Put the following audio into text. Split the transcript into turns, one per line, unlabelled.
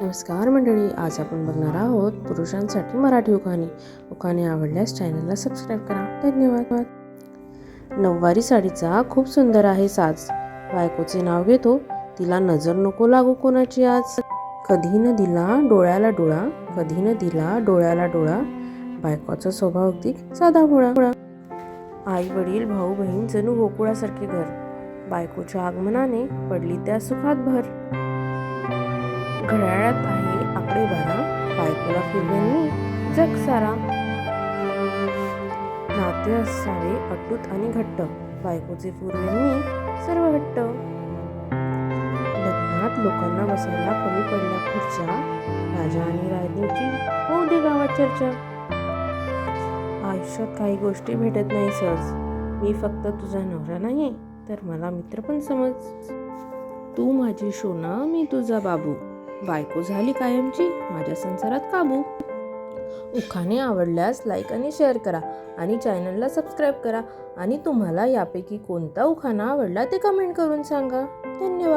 नमस्कार मंडळी आज आपण बघणार आहोत पुरुषांसाठी मराठी उखाणी. उखाणी आवडल्यास चॅनलला सबस्क्राईब करा. धन्यवाद. नऊवारी साडीचा खूप सुंदर आहे साज. बायकोचे नाव घेतो. तिला नजर नको लागू कोणाची आज. कधी न दिला डोळ्याला डोळा कधी न दिला डोळ्याला डोळा. बायकोचा स्वभाव अगदी साधा भोळा. आई वडील भाऊ बहीण जणू गोकुळासारखे घर. बायकोच्या आगमनाने पडली त्या सुखात भर. घड्याळात आहे. आकडे बारा बायकोला फिरवेन जग सारा. नाते असावे अटूट आणि घट्ट. बायकोचे पूर्वेंनी सर्व घट्ट. लग्नात लोकांना बसायला कमी पडल्या खुर्च्या. राजा आणि राणीची होऊ दे गावात चर्चा. आयुष्यात काही गोष्टी भेटत नाही सहज. मी फक्त तुझा नवरा नाही तर मला मित्र पण समज. तू माझी शोना मी तुझा बाबू. बायको झाली कायमची माझ्या संसारात काबू. उखाणे आवडल्यास लाईक आणि शेअर करा आणि चॅनलला सबस्क्राईब करा. आणि तुम्हाला यापैकी कोणता उखाणा आवडला ते कमेंट करून सांगा. धन्यवाद.